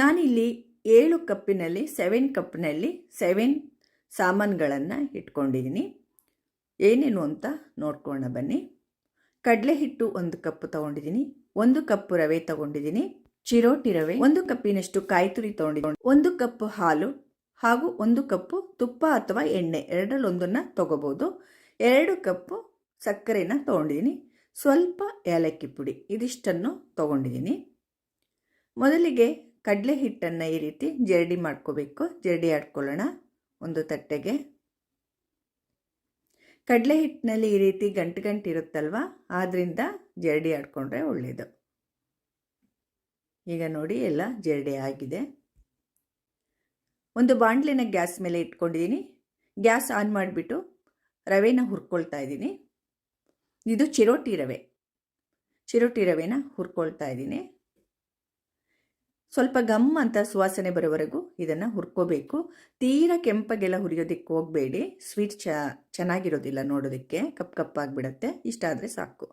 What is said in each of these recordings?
ನಾನಿಲ್ಲಿ ಏಳು ಕಪ್ಪಿನಲ್ಲಿ seven ಕಪ್ನಲ್ಲಿ seven ಸಾಮಾನುಗಳನ್ನು ಇಟ್ಕೊಂಡಿದ್ದೀನಿ ಏನೇನು ಅಂತ ನೋಡ್ಕೋಣ ಬನ್ನಿ. ಕಡಲೆ ಹಿಟ್ಟು ಒಂದು ಕಪ್ ತಗೊಂಡಿದ್ದೀನಿ ಒಂದು ಕಪ್ ರವೆ ತಗೊಂಡಿದ್ದೀನಿ ಚಿರೋಟಿ ರವೆ, ಒಂದು ಕಪ್ಪಿನಷ್ಟು ಕಾಯಿ ತುರಿ ತಗೊಂಡಿದ್ದೀನಿ ಒಂದು ಕಪ್ ಹಾಲು ಹಾಗೂ ಒಂದು ಕಪ್ಪು ತುಪ್ಪ ಅಥವಾ ಎಣ್ಣೆ ಎರಡರಲ್ಲಿ ಒಂದನ್ನು ತಗೋಬೋದು. ಎರಡು ಕಪ್ಪು ಸಕ್ಕರೆನ ತಗೊಂಡಿದ್ದೀನಿ ಸ್ವಲ್ಪ ಏಲಕ್ಕಿ ಪುಡಿ ಇದಿಷ್ಟನ್ನು ತಗೊಂಡಿದ್ದೀನಿ ಮೊದಲಿಗೆ ಕಡಲೆ ಹಿಟ್ಟನ್ನು ಈ ರೀತಿ ಜರಡಿ ಮಾಡ್ಕೋಬೇಕು. ಜರಡಿ ಆಡ್ಕೊಳ್ಳೋಣ ಒಂದು ತಟ್ಟೆಗೆ. ಕಡಲೆ ಹಿಟ್ಟಿನಲ್ಲಿ ಈ ರೀತಿ ಗಂಟು ಗಂಟು ಇರುತ್ತಲ್ವ ಆದ್ದರಿಂದ ಜರಡಿ ಆಡ್ಕೊಂಡ್ರೆ ಒಳ್ಳೆಯದು ಈಗ ನೋಡಿ, ಎಲ್ಲ ಜರಡಿ ಆಗಿದೆ. ಒಂದು ಬಾಣಲೆನ ಗ್ಯಾಸ್ ಮೇಲೆ ಇಟ್ಕೊಂಡಿದ್ದೀನಿ. ಗ್ಯಾಸ್ ಆನ್ ಮಾಡಿಬಿಟ್ಟು ರವೆನ ಹುರ್ಕೊಳ್ತಾ ಇದ್ದೀನಿ. ಇದು ಚಿರೋಟಿ ರವೆ. ಚಿರೋಟಿ ರವೆನ ಹುರ್ಕೊಳ್ತಾ ಇದ್ದೀನಿ. ಸ್ವಲ್ಪ ಗಮ್ ಅಂತ ಸುವಾಸನೆ ಬರೋವರೆಗೂ ಇದನ್ನು ಹುರ್ಕೋಬೇಕು. ತೀರಾ ಕೆಂಪಗೆಲ್ಲ ಹುರಿಯೋದಕ್ಕೆ ಹೋಗಬೇಡಿ. ಸ್ವೀಟ್ ಚ, ಚೆನ್ನಾಗಿರೋದಿಲ್ಲ ನೋಡೋದಕ್ಕೆ. ಕಪ್ ಕಪ್ಪಾಗಿಬಿಡತ್ತೆ. ಇಷ್ಟ ಆದರೆ ಸಾಕು.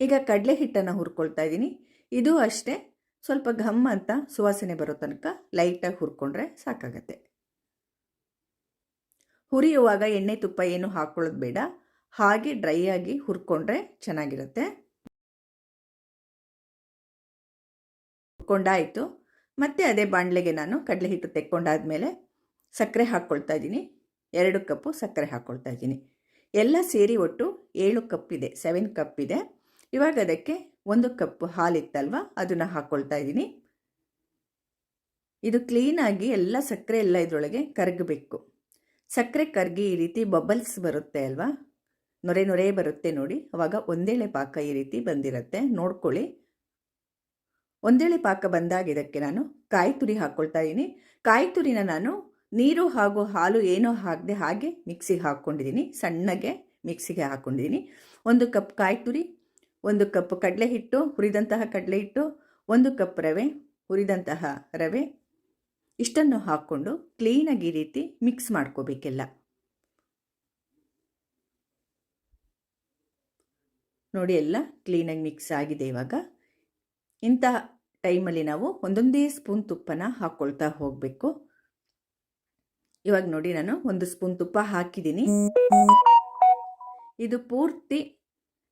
ಈಗ ಕಡಲೆ ಹಿಟ್ಟನ್ನು ಹುರ್ಕೊಳ್ತಾ ಇದ್ದೀನಿ ಇದು ಅಷ್ಟೇ. ಸ್ವಲ್ಪ ಘಮ್ ಅಂತ ಸುವಾಸನೆ ಬರೋ ತನಕ ಲೈಟಾಗಿ ಹುರ್ಕೊಂಡ್ರೆ ಸಾಕಾಗತ್ತೆ. ಹುರಿಯುವಾಗ ಎಣ್ಣೆ ತುಪ್ಪ ಏನು ಹಾಕೊಳ್ಳೋದು ಬೇಡ. ಹಾಗೆ ಡ್ರೈ ಆಗಿ ಹುರ್ಕೊಂಡ್ರೆ ಚೆನ್ನಾಗಿರುತ್ತೆ. ಹುರ್ಕೊಂಡಾಯಿತು. ಮತ್ತು ಅದೇ ಬಾಣಲೆಗೆ ನಾನು ಕಡಲೆ ಹಿಟ್ಟು ತೆಕ್ಕೊಂಡಾದಮೇಲೆ ಸಕ್ಕರೆ ಹಾಕ್ಕೊಳ್ತಾ ಇದ್ದೀನಿ. ಎರಡು ಕಪ್ಪು ಸಕ್ಕರೆ ಹಾಕ್ಕೊಳ್ತಾ ಇದ್ದೀನಿ. ಎಲ್ಲ ಸೇರಿ ಒಟ್ಟು ಏಳು ಕಪ್ ಇದೆ ಸೆವೆನ್ ಕಪ್ ಇದೆ. ಇವಾಗ ಅದಕ್ಕೆ ಒಂದು ಕಪ್ ಹಾಲಿತ್ತಲ್ವ, ಅದನ್ನು ಹಾಕ್ಕೊಳ್ತಾ ಇದ್ದೀನಿ. ಇದು ಕ್ಲೀನಾಗಿ ಎಲ್ಲ ಸಕ್ಕರೆ ಎಲ್ಲ ಇದರೊಳಗೆ ಕರಗಬೇಕು. ಸಕ್ಕರೆ ಕರಗಿ ಈ ರೀತಿ ಬಬಲ್ಸ್ ಬರುತ್ತೆ ಅಲ್ವಾ? ನೊರೆ ನೊರೆ ಬರುತ್ತೆ ನೋಡಿ. ಅವಾಗ ಒಂದೇಳೆ ಪಾಕ ಈ ರೀತಿ ಬಂದಿರುತ್ತೆ. ನೋಡ್ಕೊಳ್ಳಿ. ಒಂದೇಳೆ ಪಾಕ ಬಂದಾಗ ಇದಕ್ಕೆ ನಾನು ಕಾಯಿ ತುರಿ ಹಾಕ್ಕೊಳ್ತಾ ಇದ್ದೀನಿ. ಕಾಯಿ ತುರಿನ ನಾನು ನೀರು ಹಾಗೂ ಹಾಲು ಏನೋ ಹಾಕದೆ ಹಾಗೆ ಮಿಕ್ಸಿಗೆ ಹಾಕ್ಕೊಂಡಿದ್ದೀನಿ. ಸಣ್ಣಗೆ ಮಿಕ್ಸಿಗೆ ಹಾಕ್ಕೊಂಡಿದ್ದೀನಿ. ಒಂದು ಕಪ್ ಕಾಯಿ ತುರಿ ಒಂದು ಕಪ್ ಕಡಲೆ ಹಿಟ್ಟು ಹುರಿದಂತಹ ಕಡಲೆ ಹಿಟ್ಟು ಒಂದು ಕಪ್ ರವೆ, ಹುರಿದಂತಹ ರವೆ ಇಷ್ಟನ್ನು ಹಾಕ್ಕೊಂಡು ಕ್ಲೀನಾಗಿ ಈ ರೀತಿ ಮಿಕ್ಸ್ ಮಾಡ್ಕೋಬೇಕೆಲ್ಲ. ನೋಡಿ ಎಲ್ಲ ಕ್ಲೀನಾಗಿ ಮಿಕ್ಸ್ ಆಗಿದೆ ಇವಾಗ. ಇಂಥ ಟೈಮಲ್ಲಿ ನಾವು ಒಂದೊಂದೇ ಸ್ಪೂನ್ ತುಪ್ಪನ ಹಾಕ್ಕೊಳ್ತಾ ಹೋಗಬೇಕು. ಇವಾಗ ನೋಡಿ ನಾನು ಒಂದು ಸ್ಪೂನ್ ತುಪ್ಪ ಹಾಕಿದ್ದೀನಿ. ಇದು ಪೂರ್ತಿ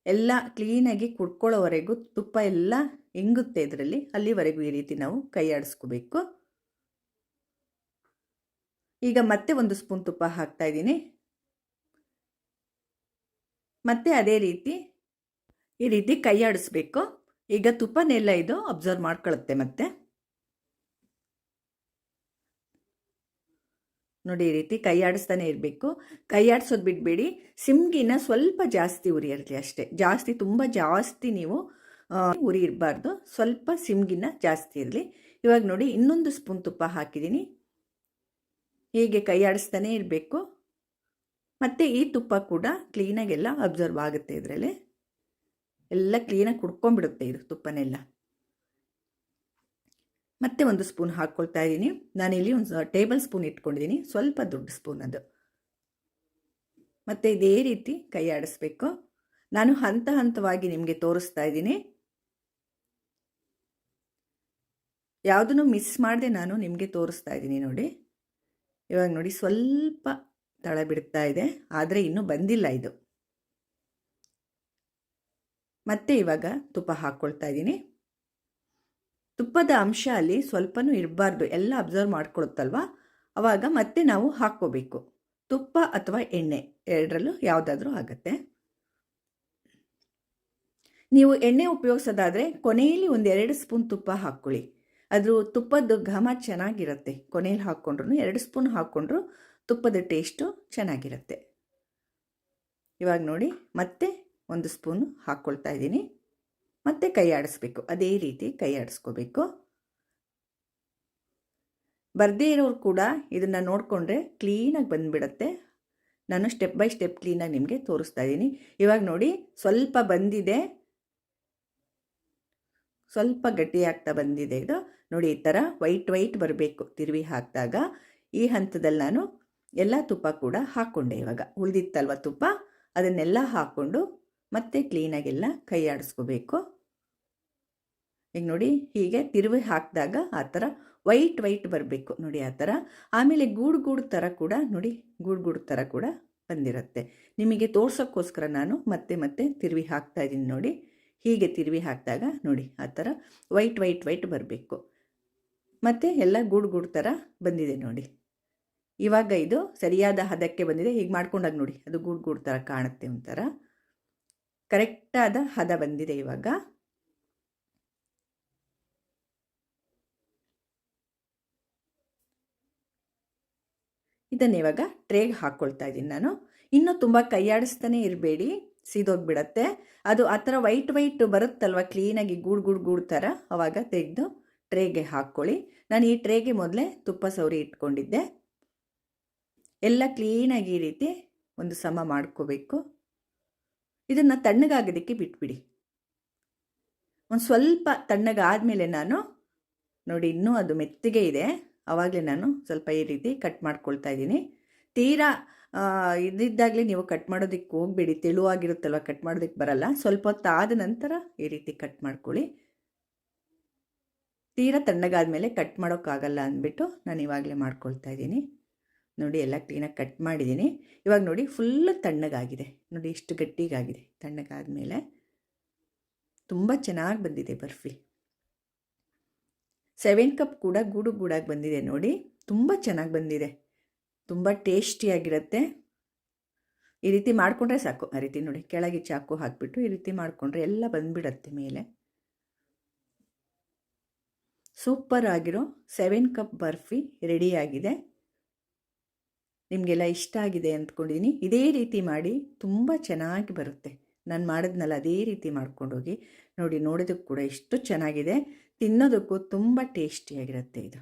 ಎಲ್ಲ ಕ್ಲೀನಾಗಿ ಕುಡ್ಕೊಳ್ಳೋವರೆಗೂ ತುಪ್ಪ ಎಲ್ಲ ಹೆಂಗುತ್ತೆ ಇದರಲ್ಲಿ. ಅಲ್ಲಿವರೆಗೂ ಈ ರೀತಿ ನಾವು ಕೈ ಆಡಿಸ್ಕೋಬೇಕು. ಈಗ ಮತ್ತೆ ಒಂದು ಸ್ಪೂನ್ ತುಪ್ಪ ಹಾಕ್ತಾ ಇದ್ದೀನಿ. ಮತ್ತೆ ಅದೇ ರೀತಿ ಈ ರೀತಿ ಕೈ ಆಡಿಸ್ಬೇಕು. ಈಗ ತುಪ್ಪನೆಲ್ಲ ಇದು ಅಬ್ಸರ್ವ್ ಮಾಡ್ಕೊಳ್ಳುತ್ತೆ ಮತ್ತೆ. ನೋಡಿ ಈ ರೀತಿ ಕೈ ಆಡಿಸ್ತಾನೆ ಇರಬೇಕು. ಕೈ ಆಡಿಸೋದು ಬಿಡಬೇಡಿ. ಸಿಮ್ಗಿನ ಸ್ವಲ್ಪ ಜಾಸ್ತಿ ಉರಿ ಇರಲಿ ಅಷ್ಟೇ. ಜಾಸ್ತಿ ತುಂಬ ಜಾಸ್ತಿ ನೀವು ಉರಿ ಇರಬಾರ್ದು ಸ್ವಲ್ಪ ಸಿಮ್ಗಿನ ಜಾಸ್ತಿ ಇರಲಿ. ಇವಾಗ ನೋಡಿ ಇನ್ನೊಂದು ಸ್ಪೂನ್ ತುಪ್ಪ ಹಾಕಿದ್ದೀನಿ. ಹೀಗೆ ಕೈ ಆಡಿಸ್ತಾನೆ ಇರಬೇಕು. ಮತ್ತು ಈ ತುಪ್ಪ ಕೂಡ ಕ್ಲೀನಾಗೆಲ್ಲ ಅಬ್ಸರ್ವ್ ಆಗುತ್ತೆ ಇದರಲ್ಲಿ. ಎಲ್ಲ ಕ್ಲೀನಾಗಿ ಕುಡ್ಕೊಂಡ್ಬಿಡುತ್ತೆ ಇದು ತುಪ್ಪನೆಲ್ಲ. ಮತ್ತೆ ಒಂದು ಸ್ಪೂನ್ ಹಾಕ್ಕೊಳ್ತಾ ಇದ್ದೀನಿ. ನಾನಿಲ್ಲಿ ಒಂದು ಟೇಬಲ್ ಸ್ಪೂನ್ ಇಟ್ಕೊಂಡಿದ್ದೀನಿ. ಸ್ವಲ್ಪ ದೊಡ್ಡ ಸ್ಪೂನ್ ಅದು. ಮತ್ತು ಇದೇ ರೀತಿ ಕೈ ಆಡಿಸ್ಬೇಕು. ನಾನು ಹಂತ ಹಂತವಾಗಿ ನಿಮಗೆ ತೋರಿಸ್ತಾ ಇದ್ದೀನಿ. ಯಾವುದನ್ನು ಮಿಸ್ ಮಾಡದೆ ನಾನು ನಿಮಗೆ ತೋರಿಸ್ತಾ ಇದ್ದೀನಿ ನೋಡಿ. ಇವಾಗ ನೋಡಿ ಸ್ವಲ್ಪ ತಳ ಬಿಡ್ತಾ ಇದೆ. ಆದರೆ ಇನ್ನೂ ಬಂದಿಲ್ಲ ಇದು. ಮತ್ತೆ ಇವಾಗ ತುಪ್ಪ ಹಾಕ್ಕೊಳ್ತಾ ಇದ್ದೀನಿ. ತುಪ್ಪದ ಅಂಶ ಅಲ್ಲಿ ಸ್ವಲ್ಪನೂ ಇರಬಾರ್ದು, ಎಲ್ಲ ಅಬ್ಸರ್ವ್ ಮಾಡ್ಕೊಳುತ್ತಲ್ವ? ಅವಾಗ ಮತ್ತೆ ನಾವು ಹಾಕ್ಕೋಬೇಕು. ತುಪ್ಪ ಅಥವಾ ಎಣ್ಣೆ, ಎರಡರಲ್ಲೂ ಯಾವುದಾದ್ರೂ ಆಗುತ್ತೆ. ನೀವು ಎಣ್ಣೆ ಉಪಯೋಗಿಸೋದಾದರೆ ಕೊನೆಯಲ್ಲಿ ಒಂದೆರಡು ಸ್ಪೂನ್ ತುಪ್ಪ ಹಾಕ್ಕೊಳ್ಳಿ. ಅದ್ರ ತುಪ್ಪದ ಘಮ ಚೆನ್ನಾಗಿರುತ್ತೆ. ಕೊನೆಯಲ್ಲಿ ಹಾಕ್ಕೊಂಡ್ರು ಎರಡು ಸ್ಪೂನ್ ಹಾಕ್ಕೊಂಡ್ರು ತುಪ್ಪದ ಟೇಸ್ಟು ಚೆನ್ನಾಗಿರುತ್ತೆ. ಇವಾಗ ನೋಡಿ, ಮತ್ತೆ ಒಂದು ಸ್ಪೂನು ಹಾಕ್ಕೊಳ್ತಾ ಇದ್ದೀನಿ. ಮತ್ತೆ ಕೈ ಆಡಿಸ್ಬೇಕು. ಅದೇ ರೀತಿ ಕೈ ಆಡಿಸ್ಕೋಬೇಕು. ಬರದೇ ಇರೋರು ಕೂಡ ಇದನ್ನು ನೋಡಿಕೊಂಡ್ರೆ ಕ್ಲೀನಾಗಿ ಬಂದುಬಿಡತ್ತೆ. ನಾನು ಸ್ಟೆಪ್ ಬೈ ಸ್ಟೆಪ್ ಕ್ಲೀನಾಗಿ ನಿಮಗೆ ತೋರಿಸ್ತಾ ಇದ್ದೀನಿ. ಇವಾಗ ನೋಡಿ, ಸ್ವಲ್ಪ ಬಂದಿದೆ. ಸ್ವಲ್ಪ ಗಟ್ಟಿ ಆಗ್ತಾ ಬಂದಿದೆ ಇದು. ನೋಡಿ, ಈ ಥರ ವೈಟ್ ವೈಟ್ ಬರಬೇಕು ತಿರುವಿ ಹಾಕಿದಾಗ. ಈ ಹಂತದಲ್ಲಿ ನಾನು ಎಲ್ಲ ತುಪ್ಪ ಕೂಡ ಹಾಕ್ಕೊಂಡೆ ಇವಾಗ. ಉಳಿದಿತ್ತಲ್ವ ತುಪ್ಪ? ಅದನ್ನೆಲ್ಲ ಹಾಕ್ಕೊಂಡು ಮತ್ತೆ ಕ್ಲೀನಾಗೆಲ್ಲ ಕೈ ಆಡಿಸ್ಕೋಬೇಕು. ಈಗ ನೋಡಿ, ಹೀಗೆ ತಿರುವಿ ಹಾಕಿದಾಗ ಆ ಥರ ವೈಟ್ ವೈಟ್ ಬರಬೇಕು. ನೋಡಿ ಆ ಥರ. ಆಮೇಲೆ ಗೂಡು ಗೂಡು ಥರ ಕೂಡ ನೋಡಿ, ಗೂಡು ಗೂಡು ಥರ ಕೂಡ ಬಂದಿರುತ್ತೆ. ನಿಮಗೆ ತೋರ್ಸೋಕ್ಕೋಸ್ಕರ ನಾನು ಮತ್ತೆ ಮತ್ತೆ ತಿರುವಿ ಹಾಕ್ತಾ ಇದ್ದೀನಿ ನೋಡಿ. ಹೀಗೆ ತಿರುವಿ ಹಾಕಿದಾಗ ನೋಡಿ, ಆ ಥರ ವೈಟ್ ವೈಟ್ ವೈಟ್ ಬರಬೇಕು. ಮತ್ತು ಎಲ್ಲ ಗೂಡು ಗೂಡು ಥರ ಬಂದಿದೆ ನೋಡಿ. ಇವಾಗ ಇದು ಸರಿಯಾದ ಹದಕ್ಕೆ ಬಂದಿದೆ. ಹೀಗೆ ಮಾಡ್ಕೊಂಡಾಗ ನೋಡಿ, ಅದು ಗೂಡು ಗೂಡು ಥರ ಕಾಣುತ್ತೆ ಒಂಥರ. ಕರೆಕ್ಟಾದ ಹದ ಬಂದಿದೆ ಇವಾಗ. ಇದನ್ನು ಇವಾಗ ಟ್ರೇಗೆ ಹಾಕ್ಕೊಳ್ತಾ ಇದ್ದೀನಿ ನಾನು. ಇನ್ನೂ ತುಂಬ ಕೈಯಾಡಿಸ್ತಾನೆ ಇರಬೇಡಿ, ಸೀದೋಗ್ಬಿಡತ್ತೆ. ಅದು ಆ ಥರ ವೈಟ್ ವೈಟ್ ಬರುತ್ತಲ್ವ, ಕ್ಲೀನಾಗಿ ಗೂಡು ಗೂಡು ಗೂಡು ಥರ ಅವಾಗ ತೆಗೆದು ಟ್ರೇಗೆ ಹಾಕ್ಕೊಳ್ಳಿ. ನಾನು ಈ ಟ್ರೇಗೆ ಮೊದಲೇ ತುಪ್ಪ ಸೌರಿ ಇಟ್ಕೊಂಡಿದ್ದೆ. ಎಲ್ಲ ಕ್ಲೀನಾಗಿ ಈ ರೀತಿ ಒಂದು ಸಮ ಮಾಡ್ಕೋಬೇಕು. ಇದನ್ನು ತಣ್ಣಗಾಗೋದಕ್ಕೆ ಬಿಟ್ಬಿಡಿ. ಒಂದು ಸ್ವಲ್ಪ ತಣ್ಣಗಾದಮೇಲೆ ನಾನು, ನೋಡಿ ಇನ್ನೂ ಅದು ಮೆತ್ತಗೆ ಇದೆ. ಆವಾಗಲೇ ನಾನು ಸ್ವಲ್ಪ ಈ ರೀತಿ ಕಟ್ ಮಾಡ್ಕೊಳ್ತಾ ಇದ್ದೀನಿ. ತೀರಾ ಇದ್ದಿದ್ದಾಗಲೇ ನೀವು ಕಟ್ ಮಾಡೋದಕ್ಕೆ ಹೋಗಬೇಡಿ. ತೆಳುವಾಗಿರುತ್ತಲ್ವ ಕಟ್ ಮಾಡೋದಕ್ಕೆ ಬರಲ್ಲ. ಸ್ವಲ್ಪ ಹೊತ್ತು ಆದ ನಂತರ ಈ ರೀತಿ ಕಟ್ ಮಾಡ್ಕೊಳ್ಳಿ. ತೀರಾ ತಣ್ಣಗಾದ ಮೇಲೆ ಕಟ್ ಮಾಡೋಕ್ಕಾಗಲ್ಲ ಅಂದ್ಬಿಟ್ಟು ನಾನು ಇವಾಗಲೇ ಮಾಡ್ಕೊಳ್ತಾ ಇದ್ದೀನಿ. ನೋಡಿ ಎಲ್ಲ ಕ್ಲೀನಾಗಿ ಕಟ್ ಮಾಡಿದ್ದೀನಿ. ಇವಾಗ ನೋಡಿ ಫುಲ್ಲು ತಣ್ಣಗಾಗಿದೆ. ನೋಡಿ ಎಷ್ಟು ಗಟ್ಟಿಗಾಗಿದೆ. ತಣ್ಣಗಾದ ಮೇಲೆ ತುಂಬ ಚೆನ್ನಾಗಿ ಬಂದಿದೆ ಬರ್ಫಿ. ಸೆವೆನ್ ಕಪ್ ಕೂಡ ಗೂಡು ಗೂಡಾಗಿ ಬಂದಿದೆ ನೋಡಿ. ತುಂಬ ಚೆನ್ನಾಗಿ ಬಂದಿದೆ. ತುಂಬ ಟೇಸ್ಟಿಯಾಗಿರುತ್ತೆ ಈ ರೀತಿ ಮಾಡಿಕೊಂಡ್ರೆ ಸಾಕು. ಆ ರೀತಿ ನೋಡಿ ಕೆಳಗೆ ಚಾಕು ಹಾಕಿಬಿಟ್ಟು ಈ ರೀತಿ ಮಾಡಿಕೊಂಡ್ರೆ ಎಲ್ಲ ಬಂದುಬಿಡತ್ತೆ ಮೇಲೆ. ಸೂಪರ್ ಆಗಿರೋ ಸೆವೆನ್ ಕಪ್ ಬರ್ಫಿ ರೆಡಿಯಾಗಿದೆ ನಿಮಗೆಲ್ಲ ಇಷ್ಟ ಆಗಿದೆ ಅಂದ್ಕೊಂಡಿದ್ದೀನಿ ಇದೇ ರೀತಿ ಮಾಡಿ ತುಂಬ ಚೆನ್ನಾಗಿ ಬರುತ್ತೆ. ನಾನು ಮಾಡಿದ್ನಲ್ಲ ಅದೇ ರೀತಿ ಮಾಡ್ಕೊಂಡೋಗಿ. ನೋಡಿ, ನೋಡೋದಕ್ಕೆ ಕೂಡ ಎಷ್ಟು ಚೆನ್ನಾಗಿದೆ. ತಿನ್ನೋದಕ್ಕೂ ತುಂಬ ಟೇಸ್ಟಿಯಾಗಿರುತ್ತೆ ಇದು.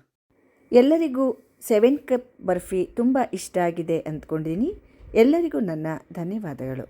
ಎಲ್ಲರಿಗೂ ಸೆವೆನ್ ಕಪ್ ಬರ್ಫಿ ತುಂಬ ಇಷ್ಟ ಆಗಿದೆ ಅಂದ್ಕೊಂಡಿದ್ದೀನಿ ಎಲ್ಲರಿಗೂ ನನ್ನ ಧನ್ಯವಾದಗಳು.